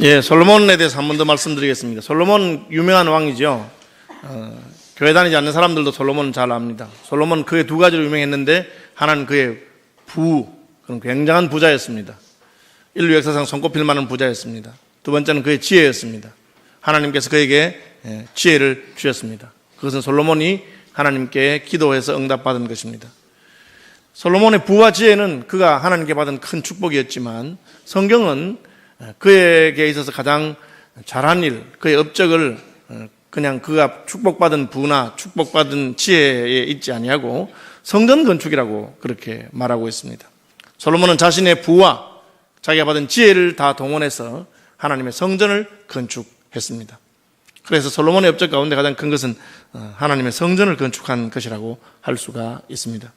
예, 솔로몬에 대해서 한 번 더 말씀드리겠습니다. 솔로몬 유명한 왕이죠. 어, 교회 다니지 않는 사람들도 솔로몬 잘 압니다. 솔로몬 그의 두 가지로 유명했는데 하나는 그의 부, 그런 굉장한 부자였습니다. 인류 역사상 손꼽힐 만한 부자였습니다. 두 번째는 그의 지혜였습니다. 하나님께서 그에게 예, 지혜를 주셨습니다. 그것은 솔로몬이 하나님께 기도해서 응답받은 것입니다. 솔로몬의 부와 지혜는 그가 하나님께 받은 큰 축복이었지만 성경은 그에게 있어서 가장 잘한 일, 그의 업적을 그냥 그가 축복받은 부나 축복받은 지혜에 있지 아니하고 성전 건축이라고 그렇게 말하고 있습니다. 솔로몬은 자신의 부와 자기가 받은 지혜를 다 동원해서 하나님의 성전을 건축했습니다. 그래서 솔로몬의 업적 가운데 가장 큰 것은 하나님의 성전을 건축한 것이라고 할 수가 있습니다.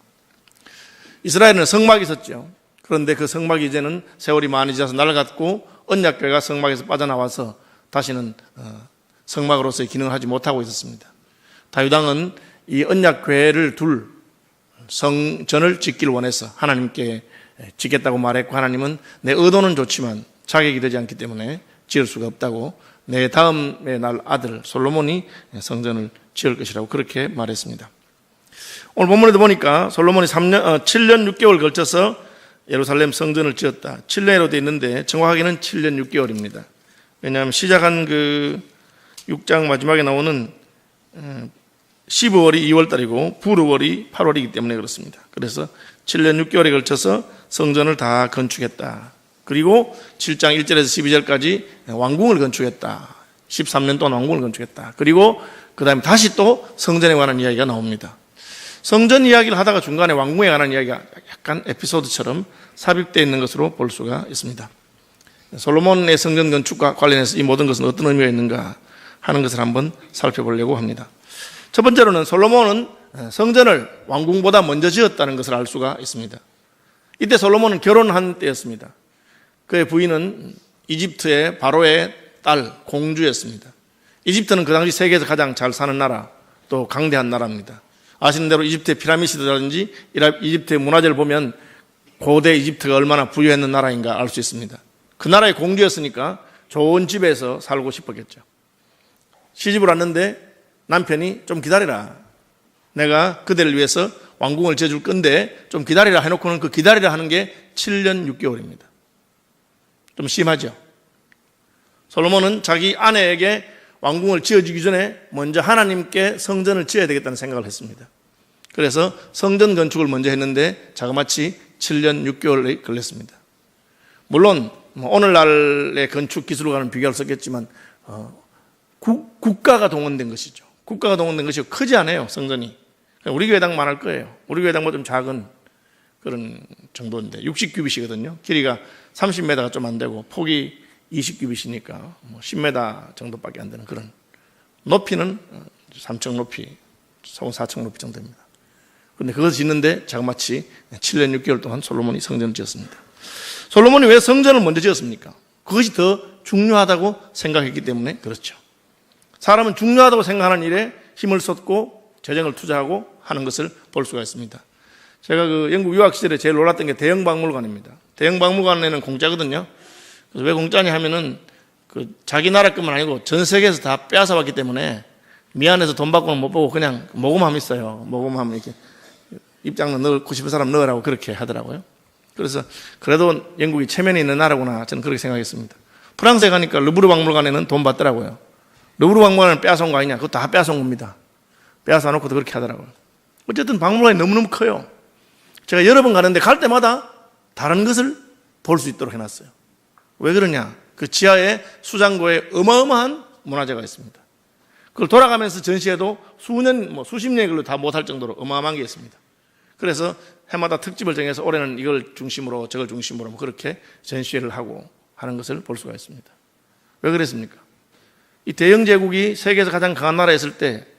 이스라엘은 성막이 있었죠. 그런데 그 성막이 이제는 세월이 많이 지나서 낡았고 언약궤가 성막에서 빠져나와서 다시는 어, 성막으로서의 기능을 하지 못하고 있었습니다. 다윗왕은 이 언약궤를 둘 성전을 짓기를 원해서 하나님께 짓겠다고 말했고 하나님은 내 의도는 좋지만 자격이 되지 않기 때문에 지을 수가 없다고 내 다음의 날 아들 솔로몬이 성전을 지을 것이라고 그렇게 말했습니다. 오늘 본문에도 보니까 솔로몬이 3년, 어, 7년 6개월 걸쳐서 예루살렘 성전을 지었다. 7년으로 되어 있는데 정확하게는 7년 6개월입니다. 왜냐하면 시작한 그 6장 마지막에 나오는 15월이 2월 달이고 부르월이 8월이기 때문에 그렇습니다. 그래서 7년 6개월에 걸쳐서 성전을 다 건축했다. 그리고 7장 1절에서 12절까지 왕궁을 건축했다. 13년 동안 왕궁을 건축했다. 그리고 그 다음에 다시 또 성전에 관한 이야기가 나옵니다. 성전 이야기를 하다가 중간에 왕궁에 관한 이야기가 약간 에피소드처럼 삽입되어 있는 것으로 볼 수가 있습니다. 솔로몬의 성전 건축과 관련해서 이 모든 것은 어떤 의미가 있는가 하는 것을 한번 살펴보려고 합니다. 첫 번째로는 솔로몬은 성전을 왕궁보다 먼저 지었다는 것을 알 수가 있습니다. 이때 솔로몬은 결혼한 때였습니다. 그의 부인은 이집트의 바로의 딸 공주였습니다. 이집트는 그 당시 세계에서 가장 잘 사는 나라, 또 강대한 나라입니다. 아시는 대로 이집트의 피라미드라든지 이집트의 문화재를 보면 고대 이집트가 얼마나 부유했는 나라인가 알 수 있습니다. 그 나라의 공주였으니까 좋은 집에서 살고 싶었겠죠. 시집을 왔는데 남편이 좀 기다리라. 내가 그대를 위해서 왕궁을 지어줄 건데 좀 기다리라 해놓고는 그 기다리라 하는 게 7년 6개월입니다. 좀 심하죠. 솔로몬은 자기 아내에게 왕궁을 지어주기 전에 먼저 하나님께 성전을 지어야 되겠다는 생각을 했습니다. 그래서 성전 건축을 먼저 했는데 자그마치 7년 6개월이 걸렸습니다. 물론 뭐 오늘날의 건축 기술과는 비교할 수 없겠지만 어, 국, 국가가 동원된 것이죠. 국가가 동원된 것이 크지 않아요 성전이. 우리 교회당 만 할 거예요. 우리 교회당보다 좀 작은 그런 정도인데 60규빗이거든요. 길이가 30m가 좀 안 되고 폭이 20규빗이니까 뭐 10m 정도밖에 안 되는 그런 높이는 3층 높이, 4층 높이 정도입니다. 그런데 그것을 짓는데 자그마치 7년 6개월 동안 솔로몬이 성전을 지었습니다. 솔로몬이 왜 성전을 먼저 지었습니까? 그것이 더 중요하다고 생각했기 때문에 그렇죠. 사람은 중요하다고 생각하는 일에 힘을 쏟고 재정을 투자하고 하는 것을 볼 수가 있습니다. 제가 그 영국 유학 시절에 제일 놀랐던 게 대형 박물관입니다. 대형 박물관에는 공짜거든요. 왜 공짜냐 하면은 그 자기 나라 것만 아니고 전 세계에서 다 빼앗아 왔기 때문에 미안해서 돈 받고는 못 보고 그냥 모금함 있어요. 모금함 이렇게 입장료 넣고 싶은 사람 넣으라고 그렇게 하더라고요. 그래서 그래도 영국이 체면이 있는 나라구나 저는 그렇게 생각했습니다. 프랑스에 가니까 르브르 박물관에는 돈 받더라고요. 르브르 박물관을 빼앗아온 거 아니냐? 그거 다 빼앗아온 겁니다. 빼앗아 놓고도 그렇게 하더라고요. 어쨌든 박물관이 너무너무 커요. 제가 여러 번 가는데 갈 때마다 다른 것을 볼 수 있도록 해놨어요. 왜 그러냐? 그 지하에 수장고에 어마어마한 문화재가 있습니다. 그걸 돌아가면서 전시해도 수년, 뭐 수십 년의 걸로 다 못할 정도로 어마어마한 게 있습니다. 그래서 해마다 특집을 정해서 올해는 이걸 중심으로 저걸 중심으로 뭐 그렇게 전시회를 하고 하는 것을 볼 수가 있습니다. 왜 그랬습니까? 이 대영 제국이 세계에서 가장 강한 나라에 있을 때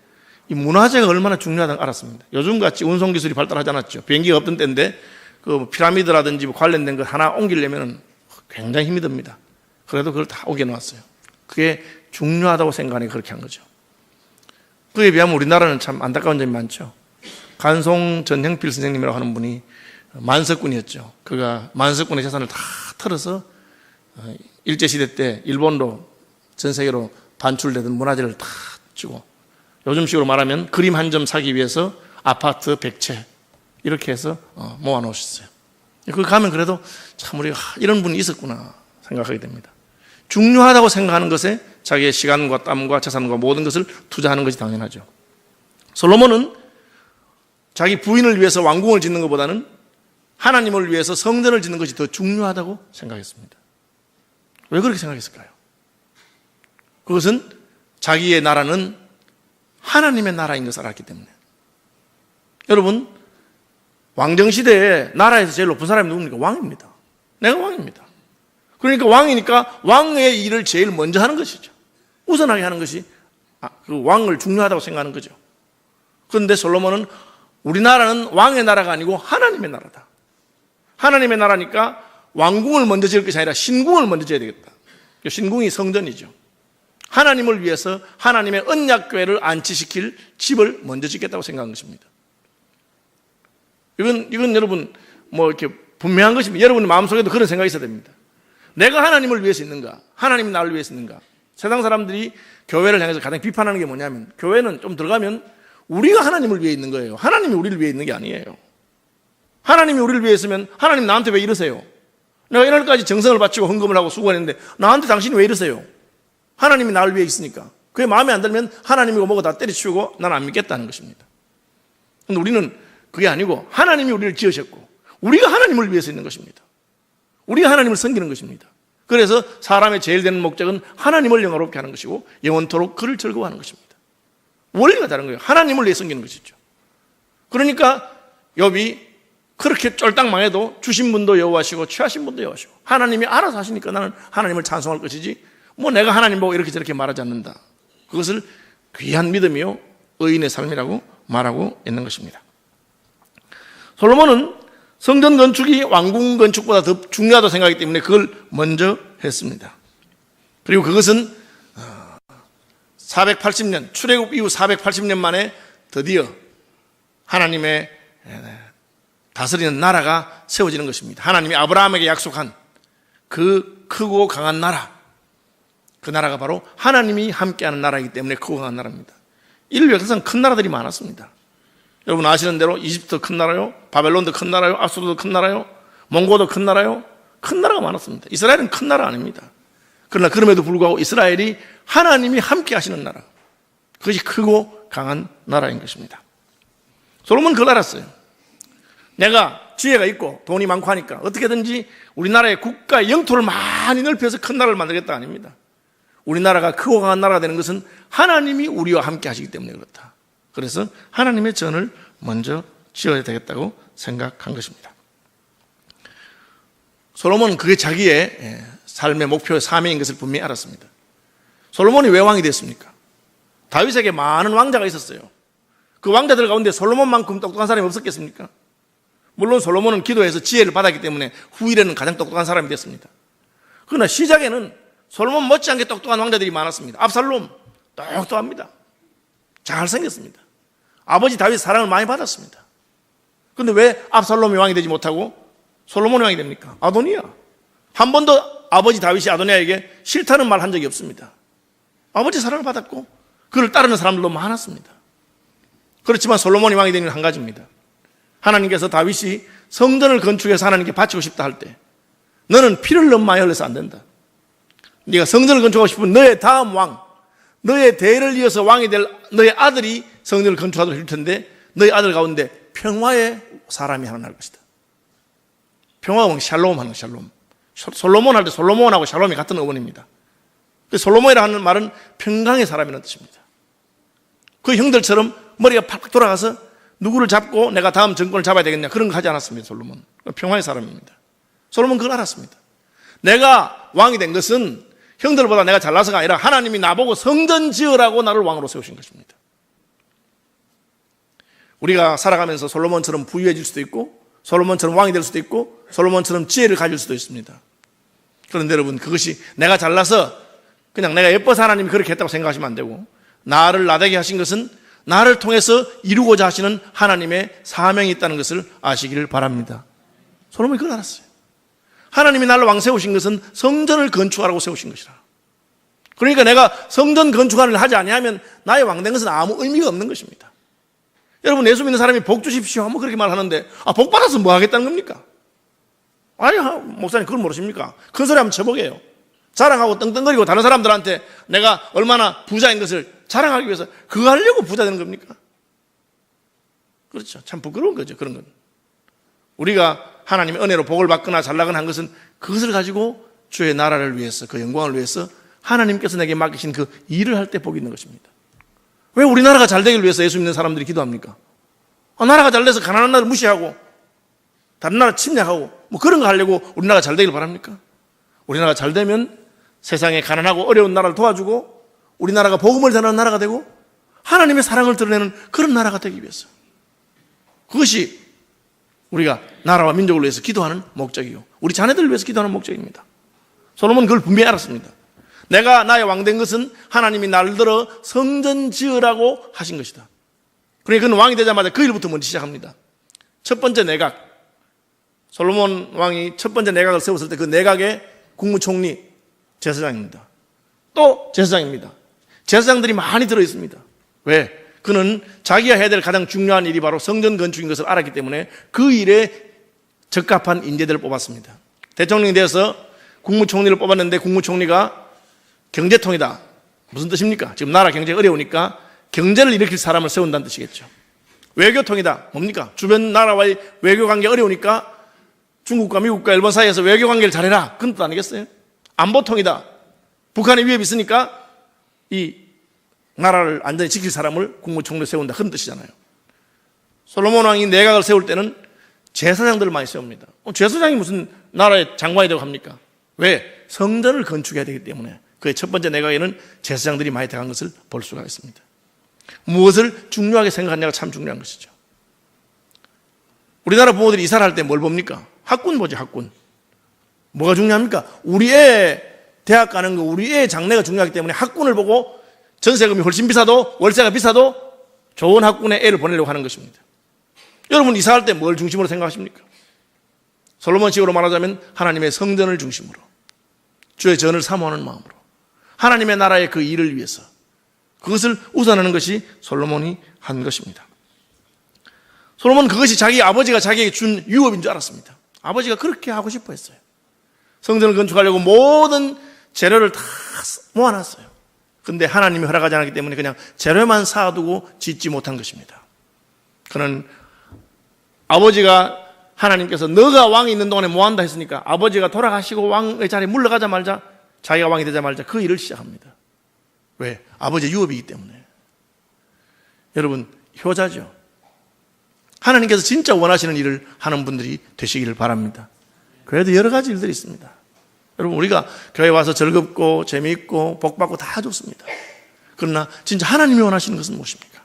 이 문화재가 얼마나 중요하다는 알았습니다. 요즘 같이 운송 기술이 발달하지 않았죠. 비행기가 없던 때인데 그 피라미드라든지 뭐 관련된 것 하나 옮기려면 굉장히 힘이 듭니다. 그래도 그걸 다 옮겨놓았어요. 그게 중요하다고 생각하니 그렇게 한 거죠. 그에 비하면 우리나라는 참 안타까운 점이 많죠. 간송 전형필 선생님이라고 하는 분이 만석군이었죠. 그가 만석군의 재산을 다 털어서 일제시대 때 일본으로 전 세계로 반출되던 문화재를 다 주고 요즘식으로 말하면 그림 한 점 사기 위해서 아파트 100채 이렇게 해서 어, 모아 놓으셨어요. 그 가면 그래도 참 우리가 하, 이런 분이 있었구나 생각하게 됩니다. 중요하다고 생각하는 것에 자기의 시간과 땀과 재산과 모든 것을 투자하는 것이 당연하죠. 솔로몬은 자기 부인을 위해서 왕궁을 짓는 것보다는 하나님을 위해서 성전을 짓는 것이 더 중요하다고 생각했습니다. 왜 그렇게 생각했을까요? 그것은 자기의 나라는 하나님의 나라인 것을 알았기 때문에. 여러분, 왕정시대에 나라에서 제일 높은 사람이 누굽니까? 왕입니다. 내가 왕입니다. 그러니까 왕이니까 왕의 일을 제일 먼저 하는 것이죠. 우선하게 하는 것이 아, 그 왕을 중요하다고 생각하는 거죠. 그런데 솔로몬은 우리나라는 왕의 나라가 아니고 하나님의 나라다. 하나님의 나라니까 왕궁을 먼저 지을 것이 아니라 신궁을 먼저 지어야 되겠다. 신궁이 성전이죠. 하나님을 위해서 하나님의 언약교회를 안치시킬 집을 먼저 짓겠다고 생각한 것입니다. 이건, 이건 여러분, 뭐 이렇게 분명한 것입니다. 여러분의 마음속에도 그런 생각이 있어야 됩니다. 내가 하나님을 위해서 있는가? 하나님이 나를 위해서 있는가? 세상 사람들이 교회를 향해서 가장 비판하는 게 뭐냐면, 교회는 좀 들어가면 우리가 하나님을 위해 있는 거예요. 하나님이 우리를 위해 있는 게 아니에요. 하나님이 우리를 위해 있으면 하나님 나한테 왜 이러세요? 내가 이날까지 정성을 바치고 헌금을 하고 수고했는데 나한테 당신이 왜 이러세요? 하나님이 나를 위해 있으니까. 그게 마음에 안 들면 하나님이고 뭐고 다 때려치우고 나는 안 믿겠다는 것입니다. 근데 우리는 그게 아니고 하나님이 우리를 지으셨고 우리가 하나님을 위해서 있는 것입니다. 우리가 하나님을 섬기는 것입니다. 그래서 사람의 제일 되는 목적은 하나님을 영화롭게 하는 것이고 영원토록 그를 즐거워하는 것입니다. 원리가 다른 거예요. 하나님을 위해 섬기는 것이죠. 그러니까 욥이 그렇게 쫄딱 망해도 주신 분도 여호와시고 취하신 분도 여호와시고 하나님이 알아서 하시니까 나는 하나님을 찬송할 것이지 뭐 내가 하나님 보고 이렇게 저렇게 말하지 않는다. 그것을 귀한 믿음이요 의인의 삶이라고 말하고 있는 것입니다. 솔로몬은 성전 건축이 왕궁 건축보다 더 중요하다고 생각하기 때문에 그걸 먼저 했습니다. 그리고 그것은 480년 출애굽 이후 480년 만에 드디어 하나님의 다스리는 나라가 세워지는 것입니다. 하나님이 아브라함에게 약속한 그 크고 강한 나라 그 나라가 바로 하나님이 함께하는 나라이기 때문에 크고 강한 나라입니다. 인류 역사상 큰 나라들이 많았습니다. 여러분 아시는 대로 이집트 큰 나라요, 바벨론도 큰 나라요, 아수르도 큰 나라요, 몽고도 큰 나라요, 큰 나라가 많았습니다. 이스라엘은 큰 나라 아닙니다. 그러나 그럼에도 불구하고 이스라엘이 하나님이 함께 하시는 나라, 그것이 크고 강한 나라인 것입니다. 솔로몬 그걸 알았어요. 내가 지혜가 있고 돈이 많고 하니까 어떻게든지 우리나라의 국가 영토를 많이 넓혀서 큰 나라를 만들겠다 아닙니다. 우리나라가 크고 강한 나라가 되는 것은 하나님이 우리와 함께 하시기 때문에 그렇다. 그래서 하나님의 전을 먼저 지어야 되겠다고 생각한 것입니다. 솔로몬은 그게 자기의 삶의 목표, 사명인 것을 분명히 알았습니다. 솔로몬이 왜 왕이 됐습니까? 다윗에게 많은 왕자가 있었어요. 그 왕자들 가운데 솔로몬만큼 똑똑한 사람이 없었겠습니까? 물론 솔로몬은 기도해서 지혜를 받았기 때문에 후일에는 가장 똑똑한 사람이 됐습니다. 그러나 시작에는 솔로몬 못지않게 똑똑한 왕자들이 많았습니다. 압살롬 똑똑합니다. 잘생겼습니다. 아버지 다윗 사랑을 많이 받았습니다. 근데 왜 압살롬이 왕이 되지 못하고 솔로몬이 왕이 됩니까? 아도니아. 한 번도 아버지 다윗이 아도니아에게 싫다는 말 한 적이 없습니다. 아버지 사랑을 받았고 그를 따르는 사람들도 많았습니다. 그렇지만 솔로몬이 왕이 되는 한 가지입니다. 하나님께서 다윗이 성전을 건축해서 하나님께 바치고 싶다 할 때 너는 피를 너무 많이 흘려서 안 된다. 네가 성전을 건축하고 싶으면 너의 다음 왕, 너의 대를 이어서 왕이 될 너의 아들이 성전을 건축하도록 할 텐데 너의 아들 가운데 평화의 사람이 하나 날 것이다. 평화왕 샬롬 하는 샬롬. 솔로몬 할 때 솔로몬하고 샬롬이 같은 어원입니다. 솔로몬이라 하는 말은 평강의 사람이라는 뜻입니다. 그 형들처럼 머리가 팍팍 돌아가서 누구를 잡고 내가 다음 정권을 잡아야 되겠냐 그런 거 하지 않았습니다. 솔로몬. 평화의 사람입니다. 솔로몬 그걸 알았습니다. 내가 왕이 된 것은 형들보다 내가 잘나서가 아니라 하나님이 나보고 성전 지으라고 나를 왕으로 세우신 것입니다. 우리가 살아가면서 솔로몬처럼 부유해질 수도 있고 솔로몬처럼 왕이 될 수도 있고 솔로몬처럼 지혜를 가질 수도 있습니다. 그런데 여러분 그것이 내가 잘나서 그냥 내가 예뻐서 하나님이 그렇게 했다고 생각하시면 안 되고 나를 나되게 하신 것은 나를 통해서 이루고자 하시는 하나님의 사명이 있다는 것을 아시기를 바랍니다. 솔로몬이 그걸 알았어요. 하나님이 나를 왕 세우신 것은 성전을 건축하라고 세우신 것이라. 그러니까 내가 성전 건축하는 일을 하지 아니하면 나의 왕 된 것은 아무 의미가 없는 것입니다. 여러분 예수 믿는 사람이 복 주십시오 하면 그렇게 말하는데 아, 복 받아서 뭐 하겠다는 겁니까? 아니 목사님 그걸 모르십니까? 큰 소리 하면 쳐보게요. 자랑하고 떵떵거리고 다른 사람들한테 내가 얼마나 부자인 것을 자랑하기 위해서 그거 하려고 부자 되는 겁니까? 그렇죠. 참 부끄러운 거죠. 그런 건. 우리가 하나님의 은혜로 복을 받거나 잘 나거나 한 것은 그것을 가지고 주의 나라를 위해서 그 영광을 위해서 하나님께서 내게 맡기신 그 일을 할 때 복이 있는 것입니다. 왜 우리나라가 잘 되기를 위해서 예수 믿는 사람들이 기도합니까? 아, 나라가 잘 돼서 가난한 나라를 무시하고 다른 나라 침략하고 뭐 그런 거 하려고 우리나라가 잘 되길 바랍니까? 우리나라가 잘 되면 세상에 가난하고 어려운 나라를 도와주고 우리나라가 복음을 전하는 나라가 되고 하나님의 사랑을 드러내는 그런 나라가 되기 위해서 그것이 우리가 나라와 민족을 위해서 기도하는 목적이요. 우리 자녀들을 위해서 기도하는 목적입니다. 솔로몬 그걸 분명히 알았습니다. 내가 나의 왕 된 것은 하나님이 날 들어 성전 지으라고 하신 것이다. 그러니까 그는 왕이 되자마자 그 일부터 먼저 시작합니다. 첫 번째 내각. 솔로몬 왕이 첫 번째 내각을 세웠을 때 그 내각의 국무총리 제사장입니다. 또 제사장입니다. 제사장들이 많이 들어 있습니다. 왜? 그는 자기가 해야 될 가장 중요한 일이 바로 성전 건축인 것을 알았기 때문에 그 일에 적합한 인재들을 뽑았습니다. 대통령이 되어서 국무총리를 뽑았는데 국무총리가 경제통이다. 무슨 뜻입니까? 지금 나라 경제 어려우니까 경제를 일으킬 사람을 세운다는 뜻이겠죠. 외교통이다. 뭡니까? 주변 나라와의 외교 관계 어려우니까 중국과 미국과 일본 사이에서 외교 관계를 잘해라. 그런 뜻 아니겠어요? 안보통이다. 북한의 위협이 있으니까 이 나라를 안전히 지킬 사람을 국무총리 세운다. 그런 뜻이잖아요. 솔로몬 왕이 내각을 세울 때는 제사장들을 많이 세웁니다. 어, 제사장이 무슨 나라의 장관이 되고 합니까? 왜? 성전을 건축해야 되기 때문에 그의 첫 번째 내각에는 제사장들이 많이 들어간 것을 볼 수가 있습니다. 무엇을 중요하게 생각하냐가 참 중요한 것이죠. 우리나라 부모들이 이사를 할 때 뭘 봅니까? 학군 보지, 학군. 뭐가 중요합니까? 우리 애 대학 가는 거, 우리 애 장래가 중요하기 때문에 학군을 보고 전세금이 훨씬 비싸도 월세가 비싸도 좋은 학군에 애를 보내려고 하는 것입니다. 여러분 이사할 때 뭘 중심으로 생각하십니까? 솔로몬식으로 말하자면 하나님의 성전을 중심으로 주의 전을 사모하는 마음으로 하나님의 나라의 그 일을 위해서 그것을 우선하는 것이 솔로몬이 한 것입니다. 솔로몬은 그것이 자기 아버지가 자기에게 준 유업인 줄 알았습니다. 아버지가 그렇게 하고 싶어 했어요. 성전을 건축하려고 모든 재료를 다 모아놨어요. 근데 하나님이 허락하지 않았기 때문에 그냥 재료만 쌓아두고 짓지 못한 것입니다. 그는 아버지가 하나님께서 너가 왕이 있는 동안에 뭐 한다 했으니까 아버지가 돌아가시고 왕의 자리에 물러가자 말자 자기가 왕이 되자 말자 그 일을 시작합니다. 왜? 아버지의 유업이기 때문에. 여러분, 효자죠. 하나님께서 진짜 원하시는 일을 하는 분들이 되시기를 바랍니다. 그래도 여러 가지 일들이 있습니다. 여러분, 우리가 교회 와서 즐겁고 재미있고 복받고 다 좋습니다. 그러나 진짜 하나님이 원하시는 것은 무엇입니까?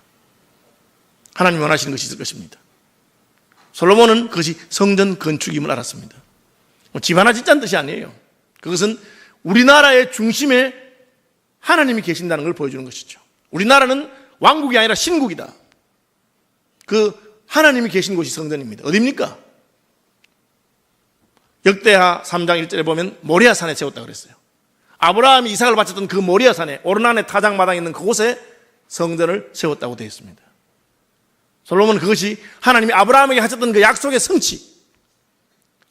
하나님이 원하시는 것이 있을 것입니다. 솔로몬은 그것이 성전 건축임을 알았습니다. 뭐집 하나 짓자는 뜻이 아니에요. 그것은 우리나라의 중심에 하나님이 계신다는 걸 보여주는 것이죠. 우리나라는 왕국이 아니라 신국이다. 그 하나님이 계신 곳이 성전입니다. 어디입니까? 역대하 3장 1절에 보면 모리아 산에 세웠다 그랬어요. 아브라함이 이삭을 바쳤던 그 모리아 산에 오르난의 타작 마당에 있는 그곳에 성전을 세웠다고 되어 있습니다. 솔로몬은 그것이 하나님이 아브라함에게 하셨던 그 약속의 성취.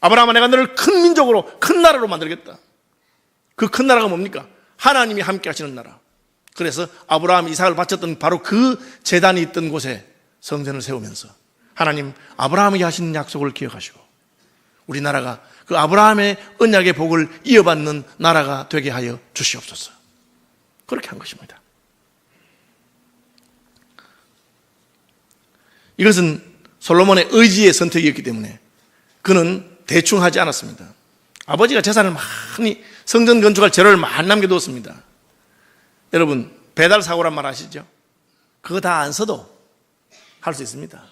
아브라함아 내가 너를 큰 민족으로 큰 나라로 만들겠다. 그 큰 나라가 뭡니까? 하나님이 함께 하시는 나라. 그래서 아브라함이 이삭을 바쳤던 바로 그 재단이 있던 곳에 성전을 세우면서 하나님 아브라함에게 하신 약속을 기억하시고 우리나라가 그 아브라함의 언약의 복을 이어받는 나라가 되게 하여 주시옵소서. 그렇게 한 것입니다. 이것은 솔로몬의 의지의 선택이었기 때문에 그는 대충 하지 않았습니다. 아버지가 재산을 많이 성전 건축할 재료를 많이 남겨두었습니다. 여러분 배달 사고란 말 아시죠? 그거 다 안 써도 할 수 있습니다.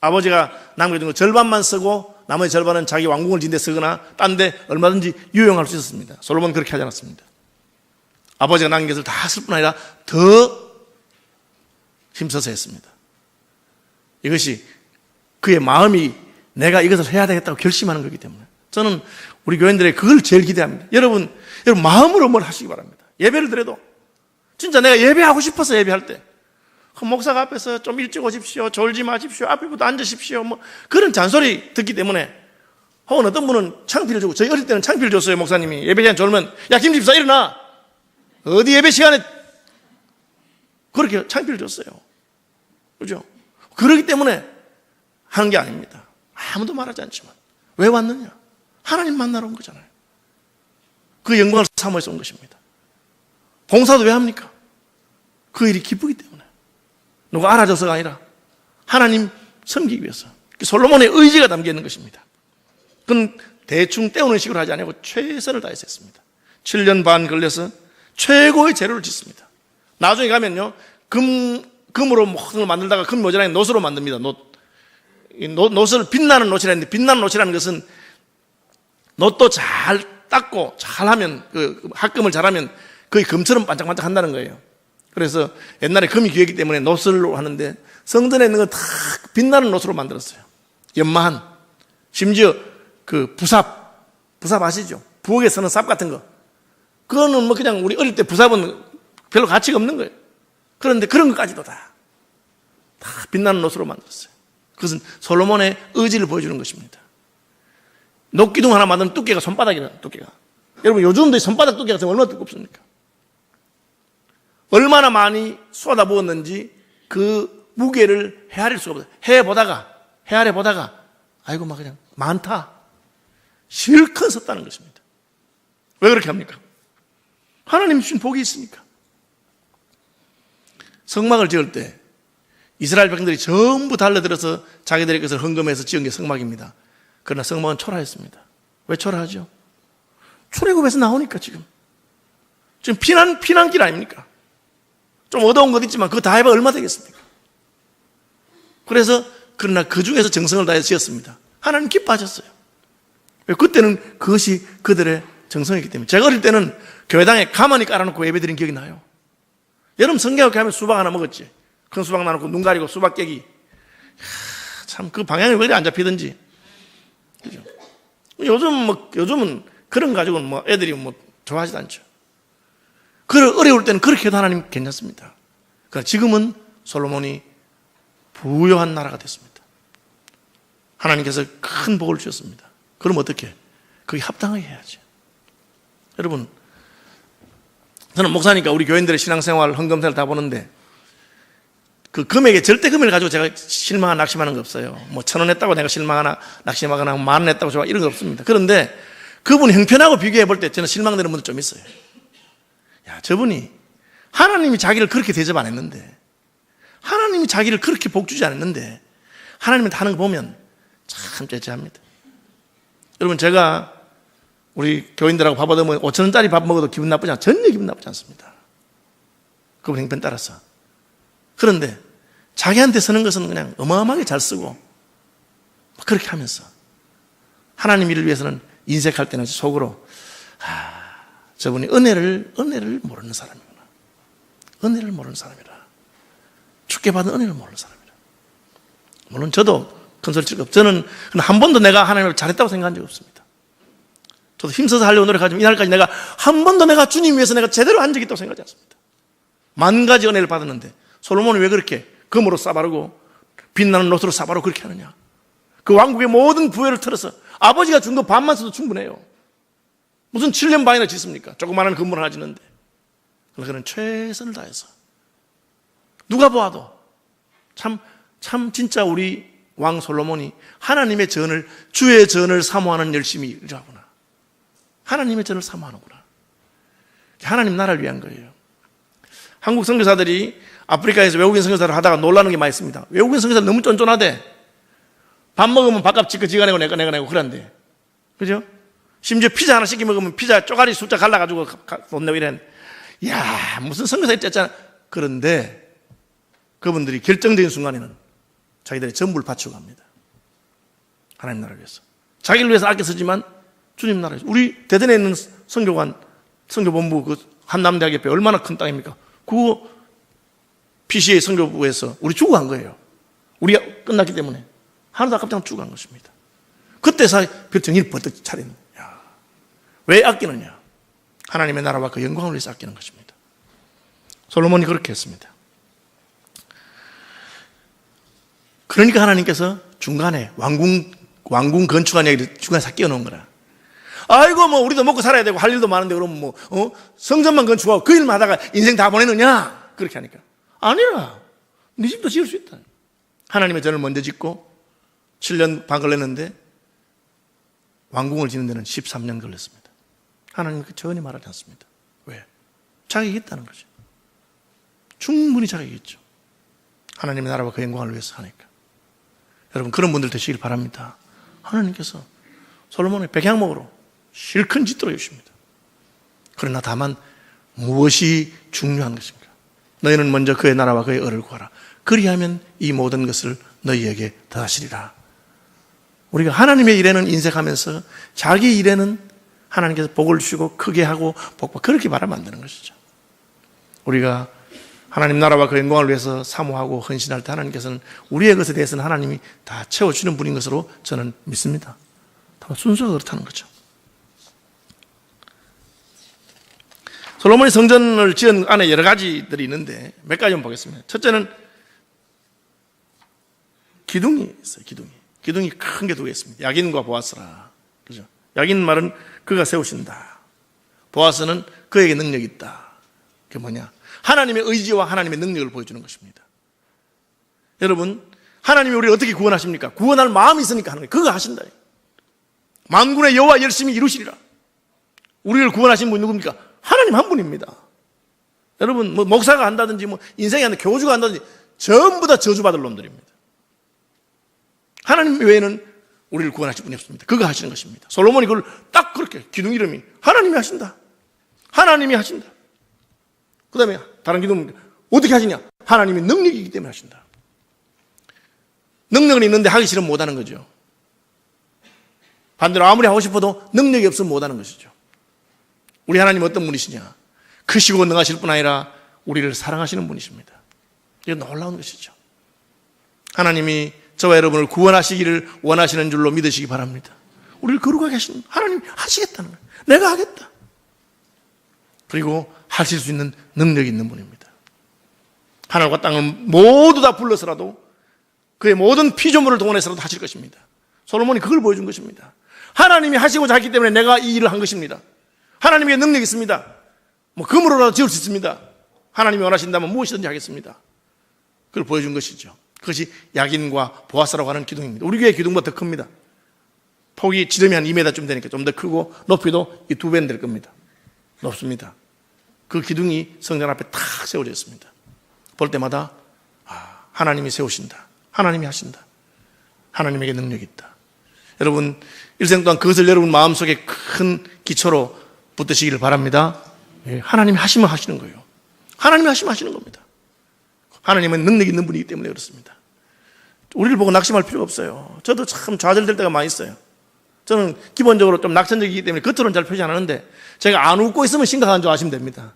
아버지가 남겨둔 거 절반만 쓰고 나머지 절반은 자기 왕궁을 진데 쓰거나 딴 데 얼마든지 유용할 수 있었습니다. 솔로몬 그렇게 하지 않았습니다. 아버지가 남긴 것을 다 쓸 뿐 아니라 더 힘써서 했습니다. 이것이 그의 마음이 내가 이것을 해야 되겠다고 결심하는 거기 때문에 저는 우리 교인들의 그걸 제일 기대합니다. 여러분, 여러분 마음으로 뭘 하시기 바랍니다. 예배를 드려도 진짜 내가 예배하고 싶어서 예배할 때 그 목사가 앞에서 좀 일찍 오십시오. 졸지 마십시오. 앞에부터 앉으십시오. 뭐 그런 잔소리 듣기 때문에 혹은 어떤 분은 창피를 주고 저희 어릴 때는 창피를 줬어요. 목사님이 예배 시간 졸면 야 김집사 일어나 어디 예배 시간에 그렇게 창피를 줬어요. 그죠? 그러기 때문에 하는 게 아닙니다. 아무도 말하지 않지만 왜 왔느냐? 하나님 만나러 온 거잖아요. 그 영광을 사모해서 온 것입니다. 봉사도 왜 합니까? 그 일이 기쁘기 때문에. 누가 알아줘서가 아니라 하나님 섬기기 위해서. 그 솔로몬의 의지가 담겨 있는 것입니다. 그건 대충 때우는 식으로 하지 않고 최선을 다해서 했습니다. 7년 반 걸려서 최고의 재료를 짓습니다. 나중에 가면요, 금, 금으로 모든 걸 만들다가 금 모자라니 노스로 만듭니다. 노, 이 노, 노스를 빛나는 노치라 했는데 빛나는 노치라는 것은 노도 잘 닦고 잘하면 그 합금을 잘하면 거의 금처럼 반짝반짝 한다는 거예요. 그래서 옛날에 금이 귀했기 때문에 노스로 하는데 성전에 있는 거다 빛나는 노스로 만들었어요. 연마한 심지어 그 부삽 부삽 아시죠? 부엌에 쓰는 삽 같은 거 그거는 뭐 그냥 우리 어릴 때 부삽은 별로 가치가 없는 거예요. 그런데 그런 것까지도 다, 다 빛나는 노스로 만들었어요. 그것은 솔로몬의 의지를 보여주는 것입니다. 녹기둥 하나 만드는 두께가 손바닥이라 두께가. 여러분 요즘도 이 손바닥 두께가 지금 얼마나 두껍습니까? 얼마나 많이 쏟아부었는지 그 무게를 헤아릴 수가 없어요. 해보다가 헤아려 보다가 아이고 막 그냥 많다. 실컷 썼다는 것입니다. 왜 그렇게 합니까? 하나님 주신 복이 있으니까. 성막을 지을 때 이스라엘 백성들이 전부 달려들어서 자기들의 것을 헌금해서 지은 게 성막입니다. 그러나 성막은 초라했습니다. 왜 초라하죠? 출애굽에서 나오니까 지금. 지금 피난, 피난길 아닙니까? 좀 어두운 것 있지만 그거 다 해봐 얼마 되겠습니까? 그래서 그러나 그 중에서 정성을 다해서 지었습니다. 하나님 기뻐하셨어요. 왜? 그때는 그것이 그들의 정성이기 때문에. 제가 어릴 때는 교회당에 가만히 깔아놓고 예배 드린 기억이 나요. 여름 성경학교 하면 수박 하나 먹었지. 큰 수박 나놓고 눈 가리고 수박 깨기. 참 그 방향이 왜 이리 안 잡히든지. 그죠? 요즘 뭐, 요즘은 그런 가지고는 뭐 애들이 뭐 좋아하지도 않죠. 그 어려울 때는 그렇게 해도 하나님 괜찮습니다. 그러나 지금은 솔로몬이 부유한 나라가 됐습니다. 하나님께서 큰 복을 주셨습니다. 그럼 어떻게? 그게 합당하게 해야지. 여러분, 저는 목사니까 우리 교인들의 신앙생활, 헌금생활 다 보는데 그 금액에 절대 금액을 가지고 제가 실망하나 낙심하는 거 없어요. 뭐 천 원 했다고 내가 실망하나 낙심하거나 만 원 했다고 좋아 이런 거 없습니다. 그런데 그분 형편하고 비교해 볼 때 저는 실망되는 분도 좀 있어요. 야, 저분이 하나님이 자기를 그렇게 대접 안 했는데 하나님이 자기를 그렇게 복주지 않았는데 하나님한테 하는 거 보면 참 째째합니다. 여러분 제가 우리 교인들하고 밥 얻으면 5천 원짜리 밥 먹어도 기분 나쁘지 않, 전혀 기분 나쁘지 않습니다. 그분 행편 따라서. 그런데 자기한테 쓰는 것은 그냥 어마어마하게 잘 쓰고 그렇게 하면서 하나님 일을 위해서는 인색할 때는 속으로 아, 저분이 은혜를 은혜를 모르는 사람이구나. 은혜를 모르는 사람이라. 죽게 받은 은혜를 모르는 사람이라. 물론 저도 큰 소리 칠거 저는 한 번도 내가 하나님을 잘했다고 생각한 적이 없습니다. 저도 힘써서 하려고 노력하지만 이날까지 내가 한 번도 내가 주님 위해서 내가 제대로 한 적이 있다고 생각하지 않습니다. 만 가지 은혜를 받았는데 솔로몬이 왜 그렇게 금으로 싸바르고 빛나는 노트로 싸바르고 그렇게 하느냐? 그 왕국의 모든 부여를 틀어서 아버지가 준 거 반만 써도 충분해요. 무슨 7년 반이나 짓습니까? 조그마한 건물 하나 짓는데. 그는 최선을 다해서. 누가 보아도 참, 참 진짜 우리 왕 솔로몬이 하나님의 전을, 주의 전을 사모하는 열심히 일하구나. 하나님의 전을 사모하는구나. 하나님 나라를 위한 거예요. 한국 선교사들이 아프리카에서 외국인 선교사를 하다가 놀라는 게 많이 있습니다. 외국인 선교사 너무 쫀쫀하대. 밥 먹으면 밥값 지가 지가 내고 내가 내가 내고 그런데. 그죠? 심지어 피자 하나 시켜 먹으면 피자 쪼가리 숫자 갈라가지고 돈 내고 이래. 야 무슨 선교사 있잖아. 그런데 그분들이 결정적인 순간에는 자기들의 전부를 바치고 갑니다. 하나님 나라를 위해서. 자기를 위해서 아껴 쓰지만 주님 나라에서. 우리 대전에 있는 선교관, 선교본부 그 한남대학 옆에 얼마나 큰 땅입니까? 그거 PCA 선교부에서 우리 주고 간 거예요. 우리가 끝났기 때문에. 하나도 아깝지 않고 주고 간 것입니다. 그때 사 별정일 버뜩 차리는. 야, 왜 아끼느냐? 하나님의 나라와 그 영광을 위해서 아끼는 것입니다. 솔로몬이 그렇게 했습니다. 그러니까 하나님께서 중간에 왕궁, 왕궁 건축한 얘기를 중간에 다 끼워 넣은 거라. 아이고, 뭐, 우리도 먹고 살아야 되고 할 일도 많은데 그럼 뭐, 어? 성전만 건축하고 그 일만 하다가 인생 다 보내느냐? 그렇게 하니까. 아니라. 네 집도 지을 수 있다. 하나님의 전을 먼저 짓고 7년 반 걸렸는데 왕궁을 짓는 데는 13년 걸렸습니다. 하나님 그 전혀 말하지 않습니다. 왜? 자격이 있다는 거죠. 충분히 자격이 있죠. 하나님의 나라와 그 영광을 위해서 하니까. 여러분 그런 분들 되시길 바랍니다. 하나님께서 솔로몬의 백향목으로 실컷 짓도록 해주십니다. 그러나 다만 무엇이 중요한 것인가? 너희는 먼저 그의 나라와 그의 을을 구하라. 그리하면 이 모든 것을 너희에게 더하시리라. 우리가 하나님의 일에는 인색하면서 자기 일에는 하나님께서 복을 주시고 크게 하고 복받 그렇게 말하면 안 되는 것이죠. 우리가 하나님 나라와 그 영광을 위해서 사모하고 헌신할 때 하나님께서는 우리의 것에 대해서는 하나님이 다 채워주는 분인 것으로 저는 믿습니다. 다만 순서가 그렇다는 거죠. 솔로몬이 성전을 지은 안에 여러 가지들이 있는데 몇 가지만 보겠습니다. 첫째는 기둥이 있어요. 기둥이. 기둥이 큰 게 두 개 있습니다. 야긴과 보아스라. 그죠? 야긴 말은 그가 세우신다. 보아스는 그에게 능력이 있다. 그게 뭐냐? 하나님의 의지와 하나님의 능력을 보여주는 것입니다. 여러분, 하나님이 우리를 어떻게 구원하십니까? 구원할 마음이 있으니까 하는 거예요. 그거 하신다. 만군의 여호와 열심히 이루시리라. 우리를 구원하신 분이 누굽니까? 하나님 한 분입니다. 여러분, 뭐 목사가 한다든지 뭐 인생이 한다 교주가 한다든지 전부 다 저주받을 놈들입니다. 하나님 외에는 우리를 구원하실 분이 없습니다. 그거 하시는 것입니다. 솔로몬이 그걸 딱 그렇게 기둥 이름이 하나님이 하신다. 하나님이 하신다. 그 다음에 다른 기둥 어떻게 하시냐? 하나님의 능력이기 때문에 하신다. 능력은 있는데 하기 싫으면 못하는 거죠. 반대로 아무리 하고 싶어도 능력이 없으면 못하는 것이죠. 우리 하나님 어떤 분이시냐? 크시고 능하실 뿐 아니라 우리를 사랑하시는 분이십니다. 이게 놀라운 것이죠. 하나님이 저와 여러분을 구원하시기를 원하시는 줄로 믿으시기 바랍니다. 우리를 거룩하게 하시는 하나님 하시겠다는 거예요. 내가 하겠다. 그리고 하실 수 있는 능력이 있는 분입니다. 하늘과 땅을 모두 다 불러서라도 그의 모든 피조물을 동원해서라도 하실 것입니다. 솔로몬이 그걸 보여준 것입니다. 하나님이 하시고자 했기 때문에 내가 이 일을 한 것입니다. 하나님의 능력이 있습니다. 뭐 금으로라도 지을 수 있습니다. 하나님이 원하신다면 무엇이든지 하겠습니다. 그걸 보여준 것이죠. 그것이 약인과 보아스라고 하는 기둥입니다. 우리 교회 기둥보다 더 큽니다. 폭이 지름이 한 2m쯤 되니까 좀 더 크고 높이도 이 두 배는 될 겁니다. 높습니다. 그 기둥이 성전 앞에 탁 세워져 있습니다. 볼 때마다 아, 하나님이 세우신다. 하나님이 하신다. 하나님에게 능력이 있다. 여러분 일생 동안 그것을 여러분 마음속에 큰 기초로 붙드시기를 바랍니다. 예, 하나님이 하시면 하시는 거예요. 하나님이 하시면 하시는 겁니다. 하나님은 능력 있는 분이기 때문에 그렇습니다. 우리를 보고 낙심할 필요가 없어요. 저도 참 좌절될 때가 많이 있어요. 저는 기본적으로 좀 낙천적이기 때문에 겉으로는 잘 표시 안 하는데 제가 안 웃고 있으면 심각한 줄 아시면 됩니다.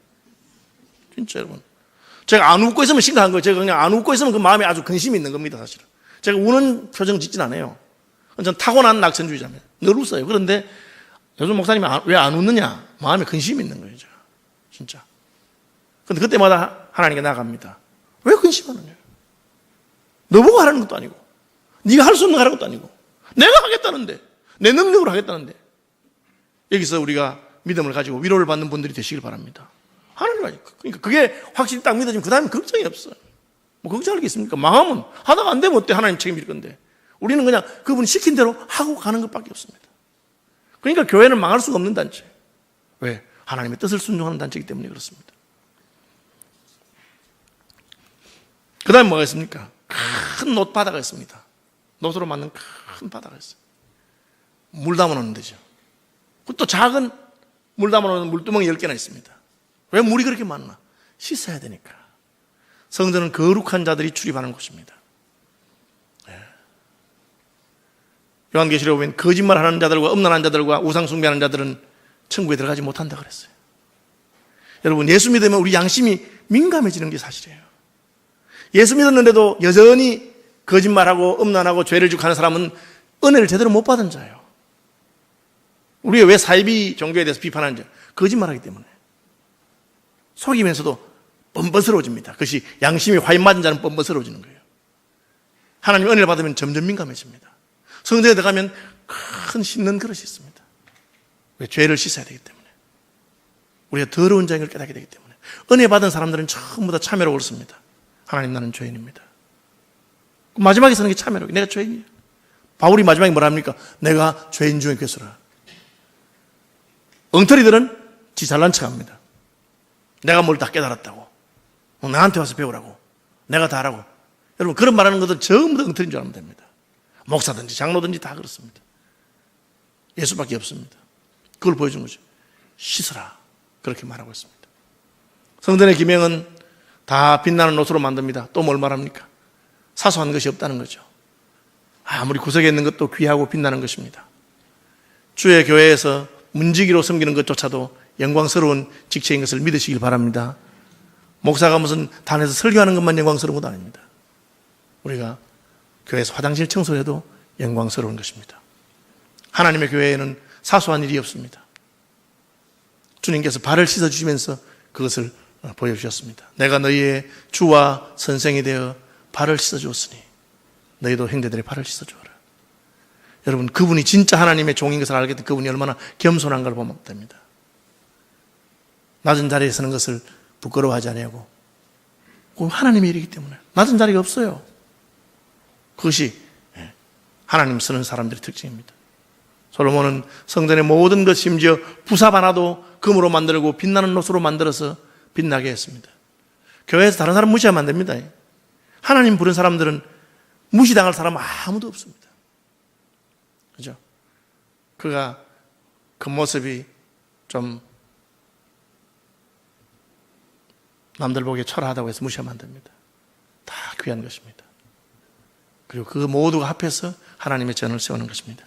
진짜 여러분. 제가 안 웃고 있으면 심각한 거예요. 제가 그냥 안 웃고 있으면 그 마음에 아주 근심이 있는 겁니다, 사실은. 제가 우는 표정 짓진 않아요. 전 타고난 낙천주의자입니다. 늘 웃어요. 그런데 요즘 목사님이 왜 안 웃느냐? 마음에 근심이 있는 제가. 진짜. 근데 그때마다 하나님께 나갑니다. 왜 근심하느냐? 너 보고 하라는 것도 아니고, 네가 할 수 없는 거 하라는 것도 아니고, 내가 하겠다는데, 내 능력으로 하겠다는데, 여기서 우리가 믿음을 가지고 위로를 받는 분들이 되시길 바랍니다. 하나님 아니 그러니까 그게 확실히 딱 믿어지면 그 다음에 걱정이 없어요. 뭐 걱정할 게 있습니까? 망하면 하다가 안 되면 어때? 하나님 책임질 건데. 우리는 그냥 그분이 시킨 대로 하고 가는 것밖에 없습니다. 그러니까 교회는 망할 수가 없는 단체. 왜? 하나님의 뜻을 순종하는 단체이기 때문에 그렇습니다. 그 다음에 뭐가 있습니까? 큰 놋바다가 있습니다. 놋으로 만든 큰 바다가 있어요. 물 담아놓는 데죠. 또 작은 물 담아놓는 물두멍이 10개나 있습니다. 왜 물이 그렇게 많나? 씻어야 되니까. 성전은 거룩한 자들이 출입하는 곳입니다. 요한계시록에 보면 거짓말하는 자들과 음란한 자들과 우상 숭배하는 자들은 천국에 들어가지 못한다 그랬어요. 여러분 예수 믿으면 우리 양심이 민감해지는 게 사실이에요. 예수 믿었는데도 여전히 거짓말하고 음란하고 죄를 지고 하는 사람은 은혜를 제대로 못 받은 자예요. 우리가 왜 사이비 종교에 대해서 비판하는지 거짓말하기 때문에 속이면서도 뻔뻔스러워집니다. 그것이 양심이 화인 맞은 자는 뻔뻔스러워지는 거예요. 하나님 은혜를 받으면 점점 민감해집니다. 성전에 들어가면 큰 씻는 그릇이 있습니다. 왜 죄를 씻어야 되기 때문에 우리가 더러운 자인 걸 깨닫게 되기 때문에 은혜 받은 사람들은 전부 다 참여로 옳습니다. 하나님 나는 죄인입니다. 마지막에 서는 게 참여로 내가 죄인이야. 바울이 마지막에 뭐라 합니까? 내가 죄인 중에 괴수라. 엉터리들은 지 잘난 척 합니다. 내가 뭘 다 깨달았다고. 어, 나한테 와서 배우라고. 내가 다 하라고. 여러분, 그런 말하는 것들 전부 다 엉터리인 줄 알면 됩니다. 목사든지 장로든지 다 그렇습니다. 예수밖에 없습니다. 그걸 보여준 거죠. 씻어라. 그렇게 말하고 있습니다. 성전의 기명은 다 빛나는 옷으로 만듭니다. 또 뭘 말합니까? 사소한 것이 없다는 거죠. 아무리 구석에 있는 것도 귀하고 빛나는 것입니다. 주의 교회에서 문지기로 섬기는 것조차도 영광스러운 직책인 것을 믿으시길 바랍니다. 목사가 무슨 단에서 설교하는 것만 영광스러운 것 아닙니다. 우리가 교회에서 화장실 청소를 해도 영광스러운 것입니다. 하나님의 교회에는 사소한 일이 없습니다. 주님께서 발을 씻어주시면서 그것을 보여주셨습니다. 내가 너희의 주와 선생이 되어 발을 씻어주었으니 너희도 형제들의 발을 씻어주어라. 여러분 그분이 진짜 하나님의 종인 것을 알게 된 그분이 얼마나 겸손한 걸 보면 됩니다. 낮은 자리에 서는 것을 부끄러워하지. 그건 하나님의 일이기 때문에 낮은 자리가 없어요. 그것이 예, 하나님 쓰는 사람들의 특징입니다. 솔로몬은 성전의 모든 것 심지어 부삽 하나도 금으로 만들고 빛나는 옷으로 만들어서 빛나게 했습니다. 교회에서 다른 사람 무시하면 안 됩니다. 하나님 부른 사람들은 무시당할 사람 아무도 없습니다. 그죠? 그가 그 모습이 좀 남들 보기에 초라하다고 해서 무시하면 안 됩니다. 다 귀한 것입니다. 그리고 그 모두가 합해서 하나님의 전을 세우는 것입니다.